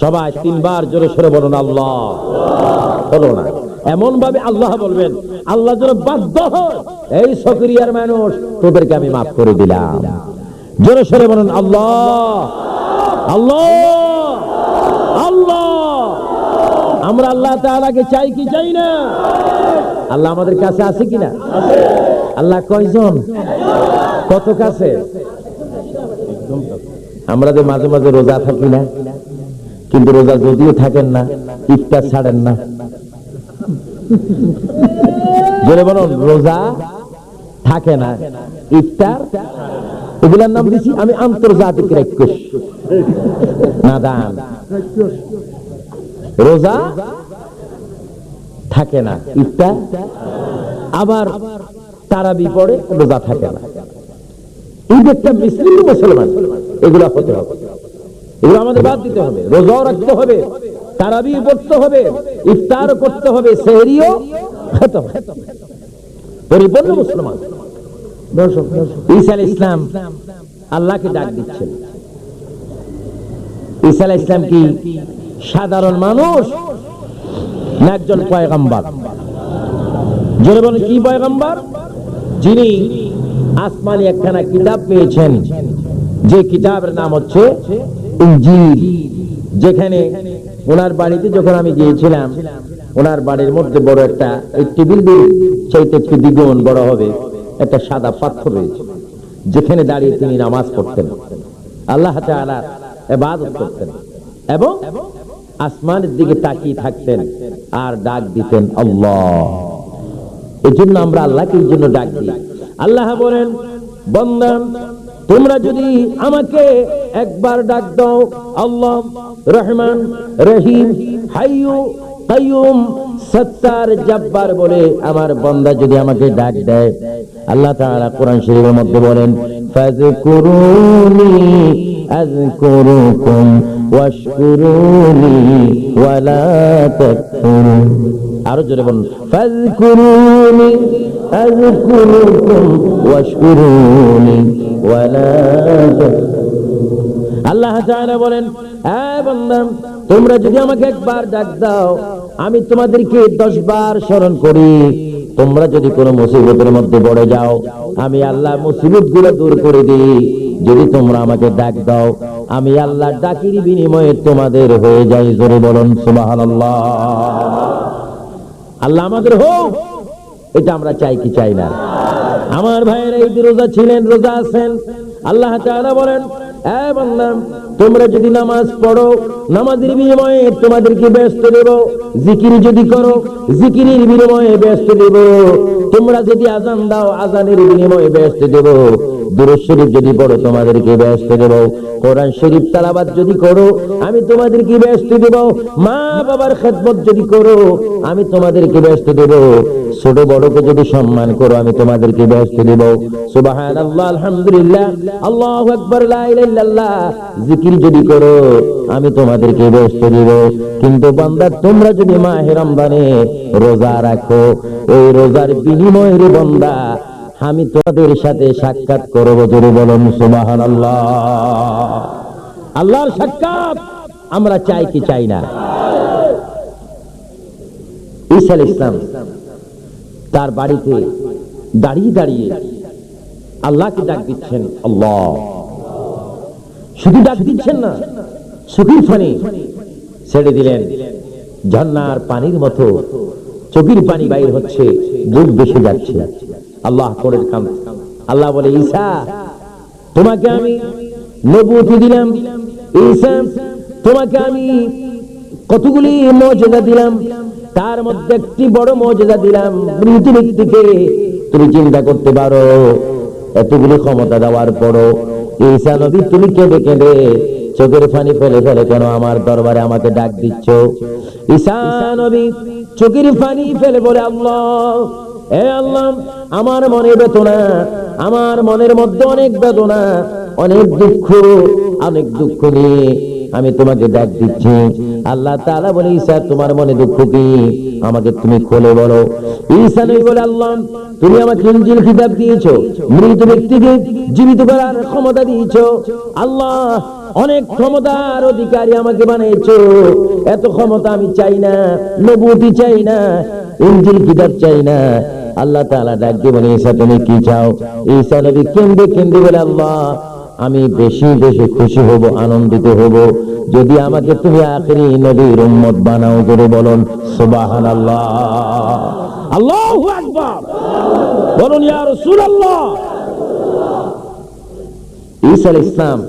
সবাই তিনবার জোরে সরে বলুন আল্লাহ। বলো না। এমন ভাবে আল্লাহ বলবেন, আল্লাহ যেন বাধ্য এই সক্রিয়ার মানুষ, তোদেরকে আমি মাফ করে দিলাম। জোরে সরে বলুন আল্লাহ। আল্লাহ। আল্লাহ। আমরা আল্লাহ তাআলাকে চাই কি চাই না? আল্লাহ আমাদের কাছে আছে কিনা আল্লাহ কয়জন? কত কাছে আমরা যে মাঝে মাঝে রোজা থাকি না? কিন্তু রোজা যদিও থাকেন না, ইফতার ছাড়েন না। জোরে বলুন, রোজা থাকে না, ইফতার, এগুলার নাম দিছি আমি আন্তর্জাতিক রাক্ষস। নাদান। রোজা থাকে না, ইফতার, আবার তারাবি পড়ে রোজা থাকে না। এই একটা মুসলিম মুসলমান, এগুলা হতে হবে। এগুলো আমাদের বাদ দিতে হবে। রোজাও রাখতে হবে তারাবি পড়তে হবে ইফতার করতে হবে, সেহরিও খেতে হবে। পরিপূর্ণ মুসলমান। ইসলাম আল্লাহকে ডাক দিচ্ছেন। ইসলাম কি সাধারণ মানুষ একজন পয়গাম্বার? জোরে বলেন, কি পয়গাম্বার? যিনি আসমানি একখানা কিতাব পেয়েছেন, যে কিতাবের নাম হচ্ছে ইনজিল যেখানে ওনার বাড়িতে যখন আমি গিয়েছিলাম, ওনার বাড়ির মধ্যে বড় একটা, এই টেবিল চাইতে একটু দ্বিগুণ বড় হবে, একটা সাদা পাথর রয়েছে, যেখানে দাঁড়িয়ে তিনি নামাজ পড়তেন। আল্লাহ করতেন এবং আসমানের দিকে তাকিয়ে থাকতেন আর ডাক দিতেন, আল্লাহ। এই জন্য আমরা আল্লাহকে এই জন্য ডাক। দিই আল্লাহ বলেন বন্দান তোমরা যদি আমাকে একবার ডাক দাও, আল্লাহ রহমান, রহিম, হাইয়ু, কাইয়ুম, সত্তার জব্বার বলে আমার বন্দা যদি আমাকে ডাক দেয়। আল্লাহ তাআলা কোরআন শরীফের মধ্যে বলেন, ফাযকুরুনি, আযকুরুকুম, ওয়াশকুরুনি, ওয়ালা তাকফুরুন। আরও জোরে বলুন, ফাযকুরুনি আযকুরুকুম ওয়াশকুরুনি ওয়ালা আল্লাহ তাআলা বলেন এ বান্দা, তোমরা যদি আমাকে একবার ডাক দাও, আমি তোমাদেরকে দশ বার স্মরণ করি। তোমরা যদি কোনো মুসিবতের মধ্যে পড়ে যাও, আমি আল্লাহ মুসিবতগুলো দূর করে দিই। যদি তোমরা আমাকে ডাক দাও, আমি আল্লাহ ডাকির বিনিময়ে তোমাদের হয়ে যাই। জোরে বলুন, সুবহানাল্লাহ। আল্লাহ আমাদের হোক এটা আমরা চাই কি চাই না। আমার ভাইয়ের এই রোজা ছিলেন, রোজা আছেন, আল্লাহ তাআলা বলেন তোমরা যদি নামাজ পড়ো, নামাজের বিনিময়ে তোমাদেরকে ব্যস্ত দেব, জিকির যদি করো, জিকিরের বিনিময়ে ব্যস্ত দেব। তোমরা যদি আজান দাও আজানের বিনিময়ে ব্যস্ত দেব। দুরুদ শরীফ যদি পড়ো, তোমাদেরকে ব্যস্ত দেব। কোরআন শরীফ তালাবাদ যদি করো, আমি তোমাদেরকে ব্যস্ত দেব। মা বাবার খেদমত যদি করো, আমি তোমাদেরকে ব্যস্ত দেব। ছোট বড়কে যদি সম্মান করো, আমি তোমাদেরকে ব্যস্ত দেব। সুবহানাল্লাহ, আলহামদুলিল্লাহ, আল্লাহু আকবার, লা জিকির যদি করো, আমি তোমাদেরকে ব্যস্ত দেব। কিন্তু বান্দা, তোমরা যদি মাহে রমজানে রোজা রাখো ওই রোজার বিনিময়ে রে বান্দা আমি তোমাদের সাথে সাক্ষাৎ করব, জোরে বলুন আল্লাহ আল্লাহর সাক্ষাৎ আমরা চাই কি চাই না? আলাইহিস ইসলাম তার বাড়িতে দাঁড়িয়ে দাঁড়িয়ে আল্লাহকে ডাক দিচ্ছেন, আল্লাহ। শুধু ডাক দিচ্ছেন না চোখের ফানি ছেড়ে দিলেন। ঝর্ণার পানির মতো চোখের পানি বাইর হচ্ছে, দুধ বেশি যাচ্ছে। আল্লাহ করে কাম। আল্লাহ বলে, ঈসা, তোমাকে আমি নবুতি দিলাম। ঈসা, তোমাকে আমি কতগুলি মর্যাদা দিলাম। তার মধ্যে একটি বড় মর্যাদা দিলাম। মৃত ব্যক্তিকে তুমি চিন্তা করতে পারো। এতগুলি ক্ষমতা দেওয়ার পরও ঈসা নবী, তুমি কেঁদে কেঁদে চোখের পানি ফেলে ফেলে কেন আমার দরবারে আমাকে ডাক দিচ্ছ? ঈসা নবী, চোখের পানি ফেলে বলে, আল্লাহ এ আল্লাহ, আমার মনে বেদনা, আমার মনের মধ্যে অনেক বেদনা, অনেক দুঃখ অনেক দুঃখ নিয়ে আমি তোমাকে ডাক দিচ্ছি। আল্লাহ তাআলা বলে, ঈসা, তোমার মনে দুঃখ কি? আমাকে তুমি খুলে বলো। ঈসা নবী বলে, আল্লাহ, তুমি আমাকে ইনজিল কিতাব দিয়েছ, মৃত ব্যক্তিকে জীবিত করার ক্ষমতা দিয়েছ। আল্লাহ, অনেক ক্ষমতার অধিকারী আমাকে বানিয়েছো। এত ক্ষমতা আমি চাই না, নবুতি চাই না, ইঞ্জিল কিতাব চাই না। আল্লাহ তাআলা ডাক বলে ঈসা, তুমি কি চাও? ঈসা নবী কেন্দ্রে কেন্দ্রে বলে, আল্লাহ, আমি বেশি বেশি খুশি হব, আনন্দিত হব। যদি আমাকে তুমি আখেরি নবীর উম্মত বানাও করে বলুন, সুবহানাল্লাহ। আল্লাহু আকবার। বলুন, ইয়া রাসূলুল্লাহ। ঈসা ইসলাম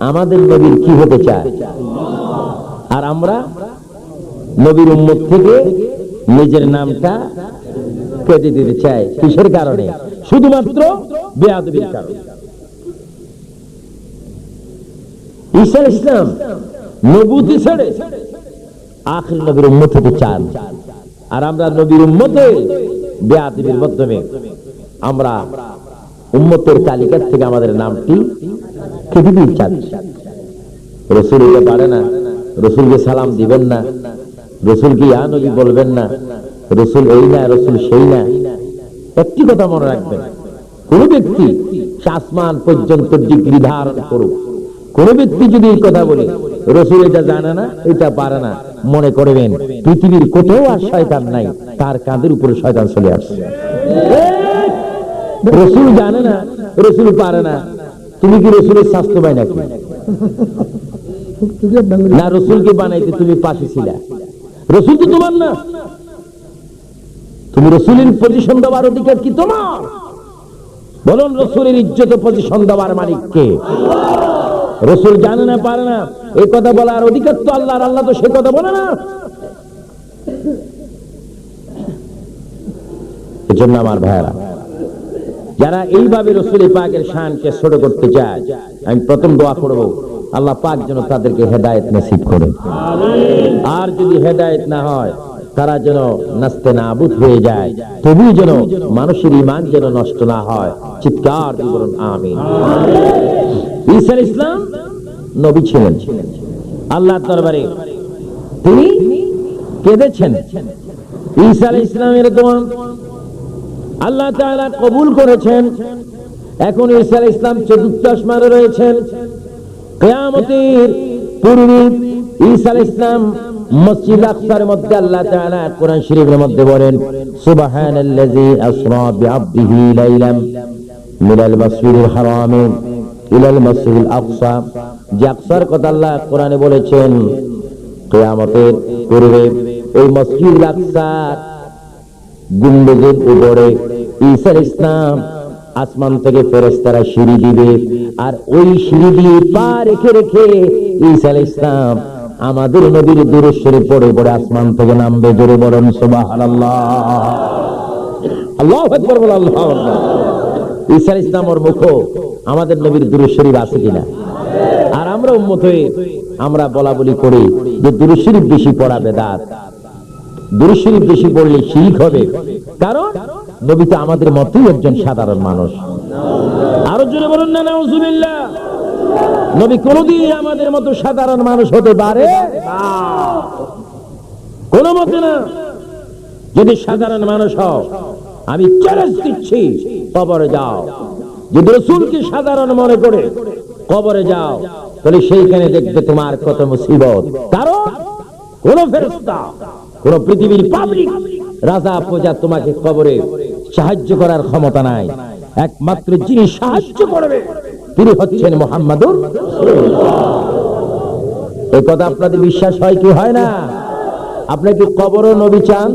আমাদের নবীর কি হতে চায়? আর আমরা নবীর উম্মত থেকে নিজের নামটা কেটে দিতে চাই কিসের কারণে? শুধুমাত্র বেয়াদবির কারণে। আলাইহিস ইসলাম নবুতি ছেড়ে আখির নবীর উম্মত হতে চান। আর আমরা নবীর উম্মতে বেয়াদবির মাধ্যমে আমরা উম্মতের তালিকার থেকে আমাদের নামটি কেটে দিতে চাচ্ছি রসুল পারে না, রসুলকে সালাম দিবেন না, রসুলকে ইয়া নবী বলবেন না রসুল এই না, রসুল সেই না। একটি কথা মনে রাখবেন, কোন ব্যক্তি আসমান পর্যন্ত ডিগ্রি ধারণ করুক, কোন ব্যক্তি যদি এই কথা বলে, রসুল এটা জানে না, এটা পারে না, মনে করবেন, পৃথিবীর কোথাও আর শয়তান নাই, তার কাঁধের উপরে শয়তান চলে আসছে। রসুল জানে না, রসুল পারে না, তুমি কি রসুলের স্বাস্থ্য পাই নাকি? না রসুলকে বানাইতে তুমি পাশে ছিলা। রসুল তো তোমার না তুমি রসুলের পজিশন দেওয়ার অধিকার কি তোমার? বলুন রসুলের ইজ্জত পজিশন দেওয়ার মালিক কে? রসুল জানে না, পারে না। এই কথা বলার অধিকার তো আল্লাহ আল্লাহ তো সে কথা বলে না। এজন্য আমার ভাইয়ারা, যারা এইভাবে রসুল পাকের শানকে ছোট করতে চায়, আমি প্রথম দোয়া করব, আল্লাহ পাক যেন তাদেরকে হেদায়েত নসিব করে। আর যদি হেদায়েত না হয় তারা যেন নাস্তে নাবুদ হয়ে যায়, তবু যেন মানুষের ইমান যেন নষ্ট না হয়। চিৎকার বলুন, আমিন। ঈসা ইসলাম নবী ছিলেন। আল্লাহর দরবারে তিনি কেঁদেছেন। ঈসা ইসলামের দোয়া আল্লাহ তাআলা কবুল করেছেন। এখন ঈসা ইসলাম চতুর্থ আসমানে রয়েছেন। কিয়ামতের পূর্বে ঈসা ইসলাম মসজিদ আকসার মধ্যে আল্লাহ তাআলা কোরআন শরীফের মধ্যে বলেন আসরা বিআবদিহি লাইলাম মিনাল হারাম ইলাল আকসা। যে আকসার কথা আল্লাহ কোরআনে বলেছেন, কিয়ামতের পূর্বে এই মসজিদ উপরে ঈসা ইসলাম আসমান থেকে ফেরেস্তারা সিঁড়ি দিবে, আর ওই সিঁড়ি দিয়ে পা রেখে রেখে ঈসা ইসলাম আমাদের নবীর দূরেশ্বরে পড়ে পড়ে আসমান থেকে নামবে জোরে বলেন, সুবহানাল্লাহ। আল্লাহু আল্লাহু ওর মুখ, আমাদের নবীর আছে কিনা? আর আমরা উম্মত হয়ে আমরা বলা বলি করি যে বেশি বেশি পড়লে শিরিক হবে। কারণ নবী তো আমাদের মতই একজন সাধারণ মানুষ। আরও জোরে বলুন না নবী কোনদিন আমাদের মতো সাধারণ মানুষ হতে পারে। কোনো মতে না। যদি সাধারণ মানুষ হও, আমি চ্যালেঞ্জ দিচ্ছি, কবরে যাও। যদি রসুলকে সাধারণ মনে করে কবরে যাও, তাহলে সেইখানে দেখবে তোমার কত মুসিবত। কারণ কোন ফেরস্তা কোন পৃথিবীর পাবলিক রাজা, প্রজা তোমাকে কবরে সাহায্য করার ক্ষমতা নাই। একমাত্র যিনি সাহায্য করবে। তিনি হচ্ছেন মোহাম্মদুর এই কথা আপনাদের বিশ্বাস হয় কি হয় না? আপনি কি কবর নবী চান?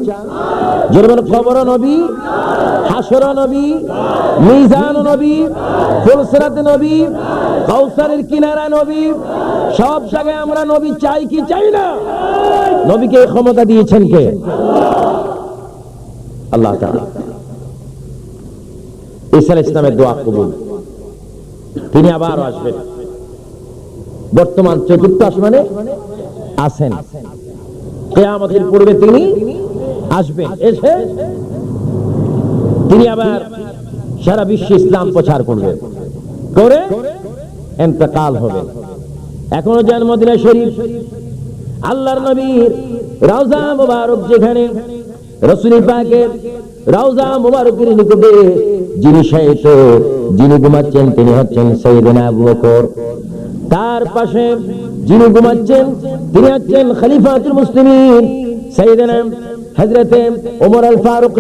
যেরকম কবর নবী হাসর নবী মিজান নবী, ফুলসরাত নবী কৌসারের কিনারা নবী, সব জায়গায় আমরা নবী চাই কি চাই না? নবীকে ক্ষমতা দিয়েছেন কে? আল্লাহ তাআলা। ইসলামের দোয়া কবুল। তিনি আবার আসবেন। বর্তমান চতুর্থ আসমানে আছেন। কেয়ামতের পূর্বে তিনি আসবেন। এসে তিনি আবার সারা বিশ্বে ইসলাম প্রচার করবেন। করে এন্তকাল হবে। এখনও যান মদিনা শরীফ। আল্লাহর নবীর রাউজা মুবারক যেখানে রসুল পাকের রাউজা মুবারকের নিকটে যিনি শায়িত যিনি ঘুমাচ্ছেন, তিনি হচ্ছেন সৈয়দনা আবু বকর। তার পাশে যিনি ঘুমাচ্ছেন, তিনি হচ্ছেন খলিফাতুল হযরতে ওমর আল ফারুক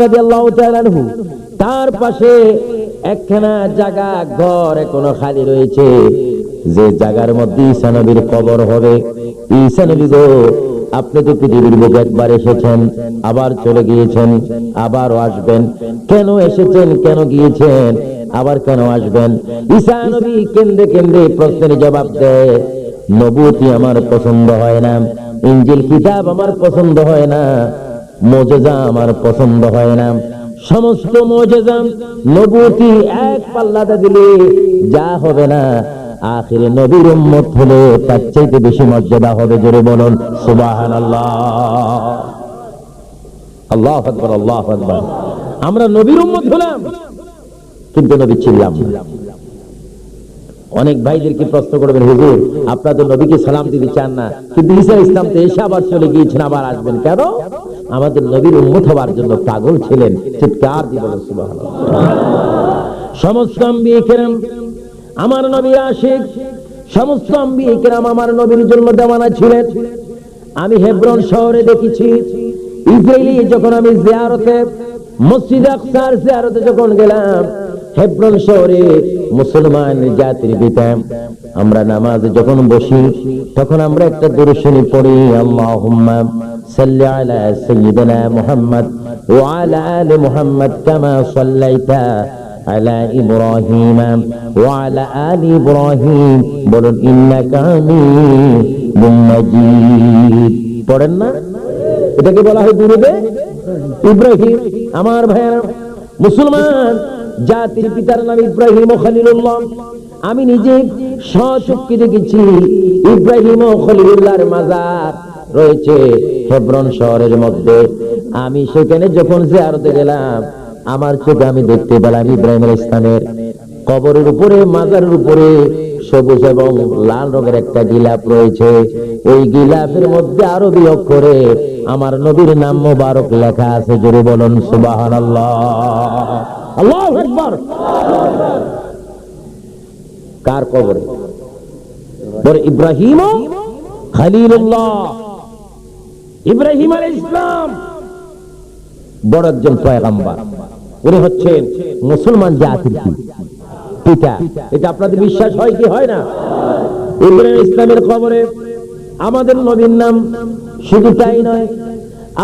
তার পাশে একখানা জায়গা ঘর এখনও খালি রয়েছে। যে জায়গার মধ্যে ঈসা নবীর কবর হবে। ঈসা নবী আপনি তো পৃথিবীর বুকে একবার এসেছেন, আবার চলে গিয়েছেন আবারও আসবেন। কেন এসেছেন, কেন গিয়েছেন, আবার কেন আসবেন? ঈসা নবী কেন্দ্রে কেন্দ্রে প্রশ্নের জবাব দেয়, নবুতি আমার পছন্দ হয় না, ইঞ্জিল কিতাব আমার পছন্দ হয় না, মোজেজা আমার পছন্দ হয় না। সমস্ত মোজেজা নবুতি এক পাল্লাতে দিলে যা হবে না আখিরে নবীর উম্মত হলে তার চাইতে বেশি মর্যাদা হবে, জোরে বলুন, সুবহানাল্লাহ। আল্লাহ আকবার আল্লাহ আকবার। আমরা নবীর উম্মত হলাম, কিন্তু নবী ছিলাম। অনেক ভাইদেরকে প্রশ্ন করবেন, হুজুর, আপনারা তো নবীকে সালাম দিতে চান না, কিন্তু ঈসা ইসলাম তো এসে আবার চলে গিয়েছেন, আবার আসবেন কেন? আমাদের নবীর উম্মত হওয়ার জন্য পাগল ছিলেন, চিৎকার সুবহানাল্লাহ। সমস্ত আমার নবীর আশিক, সমস্ত আম্বিয়ে কেরাম আমার নবীর জন্য দেওয়ানা ছিলেন। আমি হেব্রন শহরে দেখেছি ইসরায়েলি যখন আমি জিয়ারতে, মসজিদ আকসার জিয়ারতে যখন গেলাম, হেব্রন শহরে মুসলমান জাতির পিতা, আমরা নামাজে যখন বসি, তখন আমরা একটা দর্শনী পড়ি, আল্লাহুম্মা সাল্লি আলা সাইয়্যিদিনা মুহাম্মদ ওয়া আলা আলি মুহাম্মদ কামা সাল্লাইতা على إبراهيم وعلى آل إبراهيم বলুন إنك حميد مجيد পড়েন না এটাকে বলা হয় দুরুদে ইব্রাহিম আমার ভাইয়েরা মুসলমান জাতির পিতার নাম ইব্রাহিম ও খলিলুল্লাহ আমি নিজে সচক্ষে দেখেছি ইব্রাহিম ও খলিলুল্লাহর মাজার রয়েছে হেব্রন শহরের মধ্যে আমি সেখানে যখন জিয়ারতে গেলাম আমার চোখে আমি দেখতে পেলাম ইব্রাহিম আল ইসলামের কবরের উপরে, মাজারের উপরে সবুজ এবং লাল রঙের একটা গিলাপ রয়েছে। ওই গিলাপের মধ্যে আরবি অক্ষরে আমার নবীর নাম মোবারক লেখা আছে, জোরে বলুন সুবাহান কার কবরে? ইব্রাহিম খালিলুল্লাহ। ইব্রাহিম আল ইসলাম বড় একজন পয়গাম্বার। উনি হচ্ছেন মুসলমান জাতির পিতা। এটা আপনাদের বিশ্বাস হয় কি হয় না? ইব্রাহিম ইসলামের খবরে আমাদের নবীর নাম শুধু তাই নয়,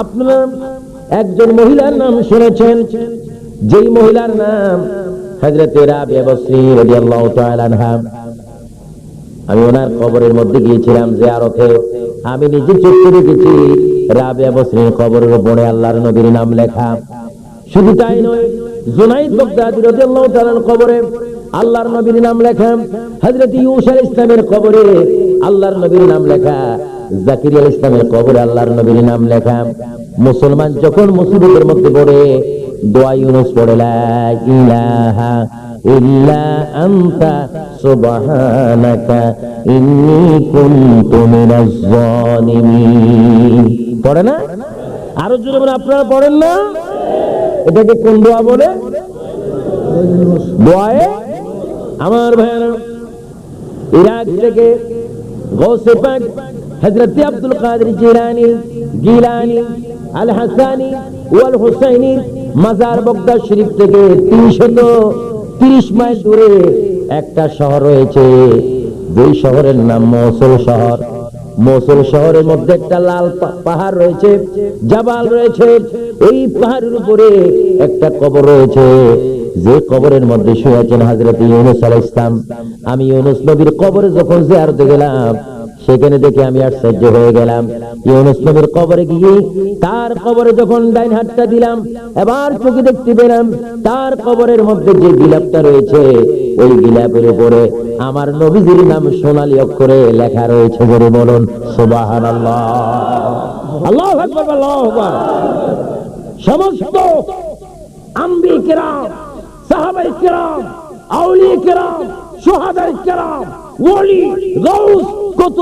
আপনারা একজন মহিলার নাম শুনেছেন, যেই মহিলার নাম আমি ওনার কবরের মধ্যে গিয়েছিলাম জিয়ারতে। আমি নিজে চোখে দেখেছি রাবিয়া বসরির কবরের উপরে আল্লাহর নবীর নাম লেখা। শুধু তাই নয়, জুনাইদ বগদাদি রাদিয়াল্লাহু তাআলার কবরে আল্লাহর নবীর নাম লেখা, হযরত ইউসা ইসলামের কবরে আল্লাহর নবীর নাম লেখা, জাকিরিয়া ইসলামের কবরে আল্লাহর নবীর নাম লেখা। মুসলমান যখন মুসিবতের মধ্যে পড়ে, দোয়া ইউনুস পড়ে, লা ইলাহা ইল্লা আনতা সুবহানাকা ইন্নী কুনতু মিনাজ জালিমিন পড়ে না? আরও জোরে আপনারা পড়েন না? এটাকে কোন দোয়া বলে? আমার ইরাক থেকে গৌসে পাক হযরত আব্দুল কাদের আল হাসানি ওয়াল হুসাইনি মাজার বগদাদ শরীফ থেকে 330 মাইল দূরে একটা শহর রয়েছে। যেই শহরের নাম মৌসুল শহর। মৌসুল শহরের মধ্যে একটা লাল পাহাড় রয়েছে, জাবাল রয়েছে। এই পাহাড়ের উপরে একটা কবর রয়েছে। যে কবরের মধ্যে শুয়েছেন হাজরত ইউনুস আলাইহিস ইসলাম আমি ইউনুস নবীর কবরে যখন জিয়ারতে গেলাম সেখানে দেখে আমি আশ্চর্য হয়ে গেলাম। ইউনুস কবরে গিয়ে তার কবরে যখন ডাইন হাতটা দিলাম, এবার চোখে দেখতে পেলাম তার কবরের মধ্যে যে গিলাপটা রয়েছে, ওই গিলাপের উপরে আমার নবীজির নাম সোনালী অক্ষরে লেখা রয়েছে বলে বলুন সুবাহান আল্লাহ আল্লাহ আকবার। সমস্ত আম্বি কিরাম, সাহাবাই কিরাম আউলি কিরাম, সোহাদাই কিরাম ওলি গৌস অসংখ্যত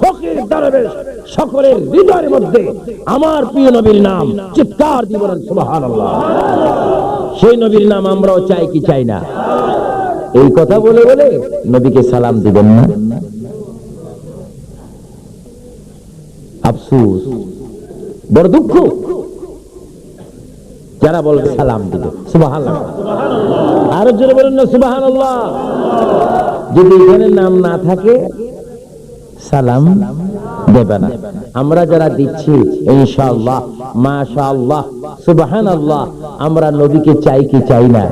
ফকির দারবেশ সকলের হৃদয়ের মধ্যে আমার প্রিয় নবীর নাম চিৎকার দিব সুবহানাল্লাহ। সেই নবীর নাম আমরাও চাই কি চাই না? এই কথা বলে বলে নবীকে সালাম দিবেন না? আফসুস। বড় দুঃখ। যারা বলবে সালাম দিব সুবাহান আরও জোরে বলেন না সুবাহান যদি এখানে নাম না থাকে সালাম দেবে না। আমরা যারা দিচ্ছি, ইনশাআল্লাহ, মাশাআল্লাহ, সুবহানাল্লাহ, আমরা নবীকে চাই কি চাই না?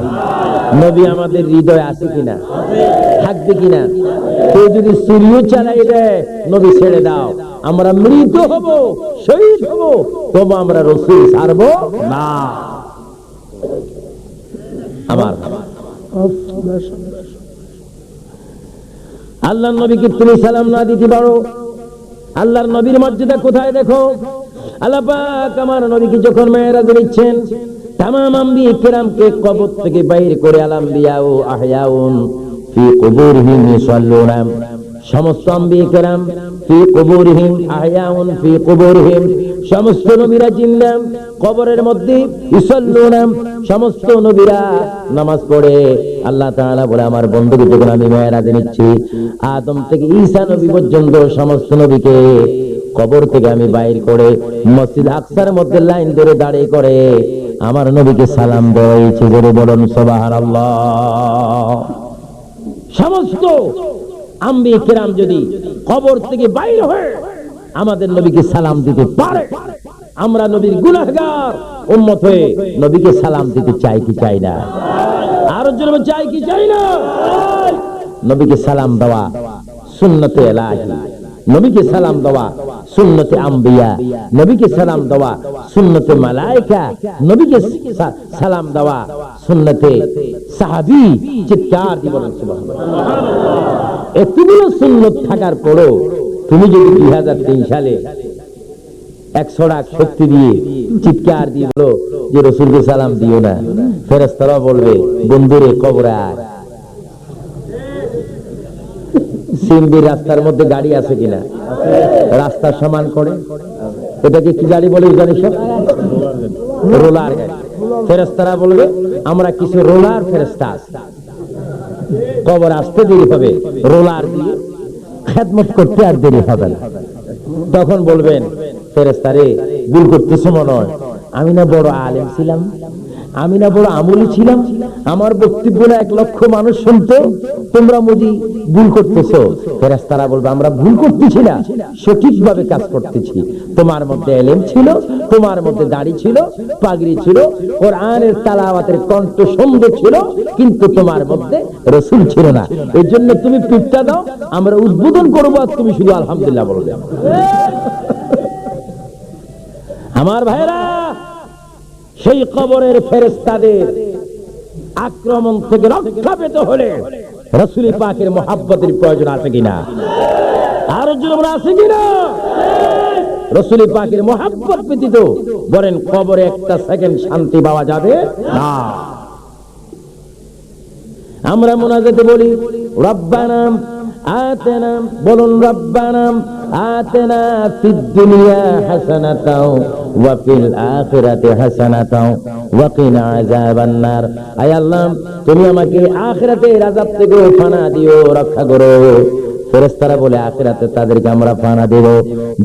নবী আমাদের হৃদয়ে আছে কিনা? থাকবে কিনা? কেউ যদি সুরিও চালাই দেয় নবী ছেড়ে দাও। আমরা মৃত হব, শহীদ হব, তবু আমরা রসুল ছাড়ব না। আমার। আমার আল্লাহর নবীকে তুমি সালাম না দিতে পারো। আল্লাহর নবীর মর্যাদা কোথায় দেখো? আল্লাহ পাক আমার নবীকে যখন মেয়েরাজ নিচ্ছেন তামাম আম্বি কেরামকে কবর থেকে বাইর করে আলাম্বিয়া ও ফি কুবুরহিম সমস্ত আম্বি কেরাম ফি কুবুরহিম ফি কুবুরহিম। সমস্ত নবীরা জিন্দাম কবরের মধ্যে সমস্ত নবীরা নামাজ পড়ে। আল্লাহ বলে, আমার বন্ধুকে যখন আমি মেয়েরাজ নিচ্ছি, আদম থেকে ঈসা নবী পর্যন্ত সমস্ত নবীকে কবর থেকে আমি বাইর করে মসজিদ আকসার মধ্যে লাইন ধরে দাঁড়িয়ে করে আমার নবীকে সালাম দেওয়াইছে বলে বলুন, সুবহানাল্লাহ। সমস্ত আম্বি কিরাম যদি কবর থেকে বাইর হয়ে আমাদের নবীকে সালাম দিতে পারে। আমরা নবীর গুনাহগার। উম্মত হয়ে নবীকে সালাম দিতে চাই কি চাই না? আরও জন্য চাই কি চাই না? নবীকে সালাম দেওয়া সুন্নতে এলাহি। নবীকে সালাম দেওয়া সুন্নতে আম্বিয়া। নবীকে সালাম দেওয়া সুন্নতে মালাইকা। নবীকে সালাম দেওয়া সুন্নতে সাহাবি। চিৎকার বলেন, সুবহানাল্লাহ। এতগুলো সুন্নত থাকার পরও তুমি যদি দুই হাজার তিন সালে একশো লাখ শক্তি দিয়ে চিৎকার দিয়ে বলো যে রসুলকে সালাম দিও না ফেরেস্তারা বলবে, বন্ধুরে, কবরে আয়। সিমবি রাস্তার মধ্যে গাড়ি আছে কিনা? রাস্তা সমান করে? এটাকে কি গাড়ি বলে জানিস রোলার ফেরেস্তারা বলবে, আমরা কিছু রোলার ফেরেস্তা আছে। কবর আসতে দেরি হবে, রোলার দিয়ে খেদমত করতে আর দেরি হবে না। তখন বলবেন ফেরেস্তারে ভুল করতে মনে নয় আমি না বড় আলেম ছিলাম। আমি না বড় আমলি ছিলাম। আমার বক্তব্য এক লক্ষ মানুষ শুনতো। তোমরা মুজি ভুল করতেছো। ফেরেস্তারা বলবে, আমরা ভুল করতেছি না। সঠিকভাবে কাজ করতেছি। তোমার মধ্যে এলেম ছিল, তোমার মধ্যে দাড়ি ছিল, পাগড়ি ছিল, কোরআনের তালাওয়াতের কণ্ঠ সুন্দর ছিল, কিন্তু তোমার মধ্যে রসুল ছিল না। এর জন্য তুমি পিঠটা দাও, আমরা উদ্বোধন করব আর তুমি শুধু আলহামদুলিল্লাহ বলবে। আমার ভাইরা সেই কবরের ফেরেস্তাদের আক্রমণ থেকে রক্ষা পেতে হলে রসুল পাকের মহাব্বতের প্রয়োজন আছে কিনা? আরও জন্য আছে কিনা? রসুল পাকের মহাব্বত ব্যতীত বলেন, কবরে একটা সেকেন্ড শান্তি পাওয়া যাবে না। আমরা মোনাজাতে বলি, রব্বানাম আতেনা বলুন, রব্বানাম আতেনা ফিদ দুনিয়া ওয়া ফিল আখিরাতি ওয়া কিনা আযাবান নার আয় আল্লাহ, তুমি আমাকে আযাব থেকে ফানা দিও, রক্ষা করো। বলে, আখিরাতে তাদেরকে আমরা ফানা দেব।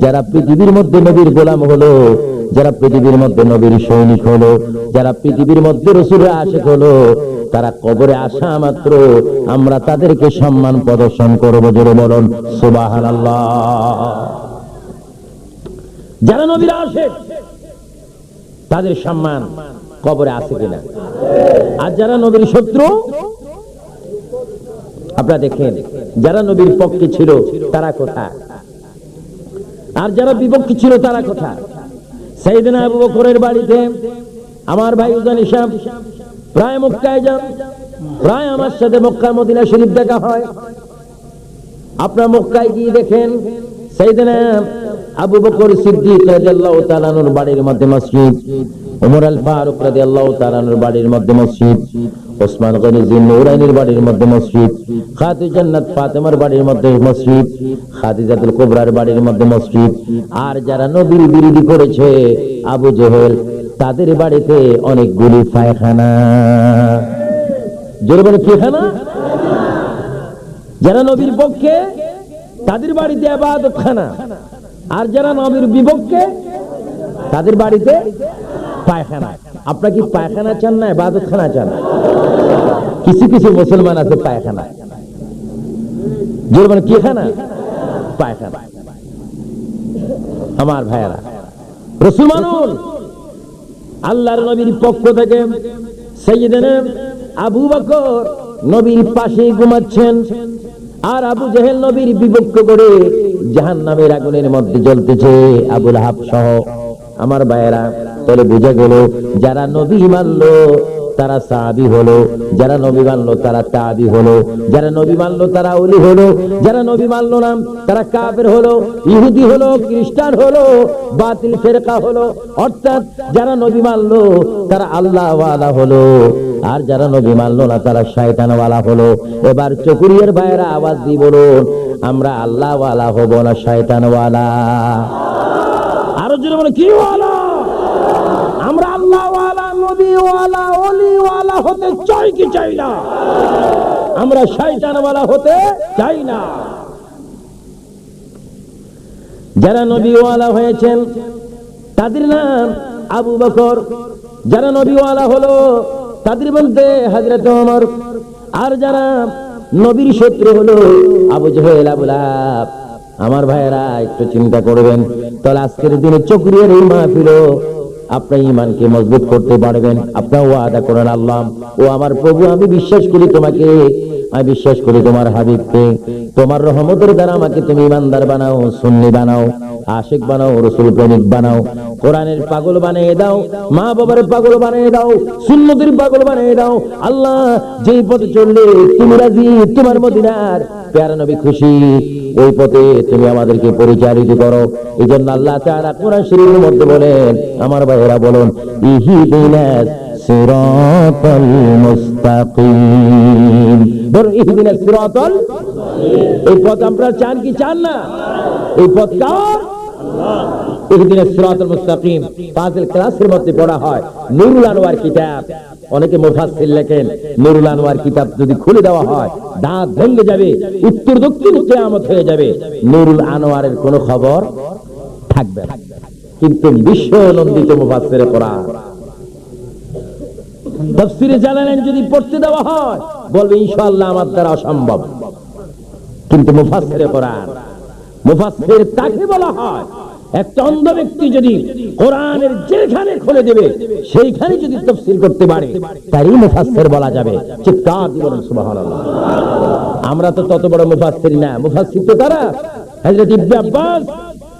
যারা পৃথিবীর মধ্যে নবীর গোলাম হলো, যারা পৃথিবীর মধ্যে নবীর সৈনিক হলো, যারা পৃথিবীর মধ্যে রসুলের আশেক হলো তারা কবরে আসা মাত্র আমরা তাদেরকে সম্মান প্রদর্শন করব, জোরে বলুন সুবাহান যারা নবীর আশেক তাদের সম্মান কবরে আছে কিনা? আর যারা নবীর শত্রু, আপনারা দেখেন, যারা নবীর পক্ষে ছিল, তারা কোথায়? আর যারা বিপক্ষে ছিল, তারা কোথায়? সেইদিন আবু বকরের বাড়িতে, আমার ভাই উজান ইসাম প্রায় মক্কায় যান। প্রায় আমার সাথে মক্কা মদিনা শরীফ দেখা হয়। আপনার মক্কায় গিয়ে দেখেন আবু বকর বাড়ির মধ্যে মসজিদ বাড়ির মধ্যে মসজিদ ফাতেমার বাড়ির মধ্যে মসজিদ বাড়ির মধ্যে মসজিদ। আর যারা নবীর বিরোধী করেছে, আবু জেহেল তাদের বাড়িতে অনেকগুলি পায়খানা। জোরে বলে পায়খানা? যারা নবীর পক্ষে, তাদের বাড়িতে আবাদত খানা আর যারা নবীর বিপক্ষে, তাদের বাড়িতে পায়খানা। আপনারা কি পায়খানা চান না ইবাদতখানা চান? কিছু কিছু মুসলমান আছে পায়খানা। জোর মানে কি খানা? পায়খানা। আমার ভাইয়েরা, রসুল মানুন আল্লাহর নবীর পক্ষ থেকে আবু বকর নবীর পাশে ঘুমাচ্ছেন আর আবু জাহেল নবীর বিপক্ষ করে জাহান নামের আগুনের মধ্যে জ্বলতেছে আবুল হাফ সহ। আমার ভাইয়েরা, তাহলে বুঝা গেল যারা নবী মানলো তারা সাহাবি হলো, যারা নবী মানলো তারা তাবি হলো, যারা নবী মানলো তারা ওলি হলো, যারা নবী মানলো না তারা কাফের হলো, ইহুদি হলো, খ্রিস্টান হলো, বাতিল ফেরকা হলো, অর্থাৎ যারা নবী মানলো তারা আল্লাহ ওয়ালা হলো, আর যারা নবী মানলো না তারা শয়তান ওয়ালা হলো। এবার চকুরিয়ার ভাইয়েরা আওয়াজ দিয়ে বলুন, আমরা আল্লাহ ওয়ালা হব না শয়তান ওয়ালা আরও জোরে বলে কি চাই কি চাই না? আমরা শয়তান ওয়ালা হতে চাই না। যারা নবী ওয়ালা হয়েছেন, তাদের নাম আবু বকর। যারা নবী ওয়ালা হলো, তাদের বলতে হযরত ওমর। আর যারা নবীর শত্রু হলো, আবু জহেল, আবু আমার ভাইয়েরা, একটু চিন্তা করবেন। তাহলে আজকের দিনে চক্রিয়ার এই মাহফিল আপনার ইমানকে মজবুত করতে পারবেন। আপনার ও আদা করেন আল্লাহ। ও আমার প্রভু, আমি বিশ্বাস করি তোমাকে। আমি বিশ্বাস করি তোমার হাবিবকে। তোমার রহমতের দ্বারা আমাকে তুমি ইমানদার বানাও, সুন্নি বানাও, আশিক বানাও, রসুল প্রেমিক বানাও। কোরআনের পাগল বানিয়ে দাও, মা বাবার পাগল বানিয়ে দাও, সুন্নতির পাগল বানিয়ে দাও। আল্লাহ, যেই পথে চললে তুমি রাজি, তোমার মদিনার প্যারা নবী খুশি। ওই পথে তুমি আমাদেরকে পরিচালিত করো। এই জন্য আল্লাহ তাআলা কোরআন শরীফের মধ্যে বলেন, আমার ভাইয়েরা বলুন, ইহিদিনাস সিরাতাল মুস্তাকিম। সিরাতাল। এই পথ আপনারা চান কি চান না? এই পথ সিরাতাল মুস্তাকিম। ফাজিল ক্লাসের মধ্যে পড়া হয়। আনোয়ার কিতাব। অনেকে মুফাসসির লেখেন, নুরুল আনোয়ার কিতাব যদি খুলে দেওয়া হয়, দাঁত ভেঙে যাবে, উত্তর দক্ষিণ কিয়ামত হয়ে যাবে। নুরুল আনোয়ারের কোনো খবর থাকবে না। কিন্তু বিশ্ব নন্দিত মুফাসসিরে কোরআন। তাফসিরে জানালেন যদি পড়তে দেওয়া হয়, বলবে ইনশাআল্লাহ আমার দ্বারা অসম্ভব। কিন্তু মুফাসসিরে কোরআন, মুফাসসির কাকে বলা হয়, একটা অন্ধ ব্যক্তি যদি কোরআনের যেখানে খুলে দেবে, সেইখানে যদি তফসিল করতে পারে, তারই মুফাসসির বলা যাবে। চিৎকার দিয়ে বলুন, সুবহানাল্লাহ। আমরা তো তত বড় মুফাসসির না, মুফাসসির তো তারা হযরত ইবনে আব্বাস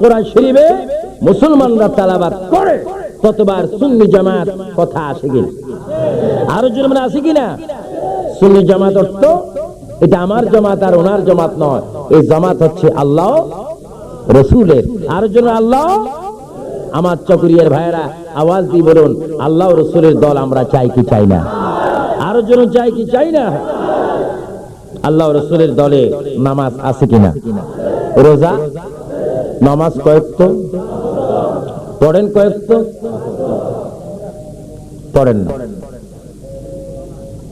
কোরআন শরীফে মুসলমানরা তালাবাত করে ততবার সুন্নি জামাত কথা আসে কিনা? আরও জোরে মানে আসে কিনা? সুন্নি জামাত অর্থ, এটা আমার জামাত আর ওনার জামাত নয়, এই জামাত হচ্ছে আল্লাহ রসুলের। আরও জন্য আল্লাহ, আমার চকরিয়ার ভাইয়েরা আওয়াজ দিয়ে বলুন, আল্লাহ রসুলের দল আমরা চাই কি চাই না? আরও জন্য চাই কি চাই না? আল্লাহ রসুলের দলে নামাজ আছে কিনা? রোজা নামাজ কয়েক পড়েন কয়েক পড়েন না।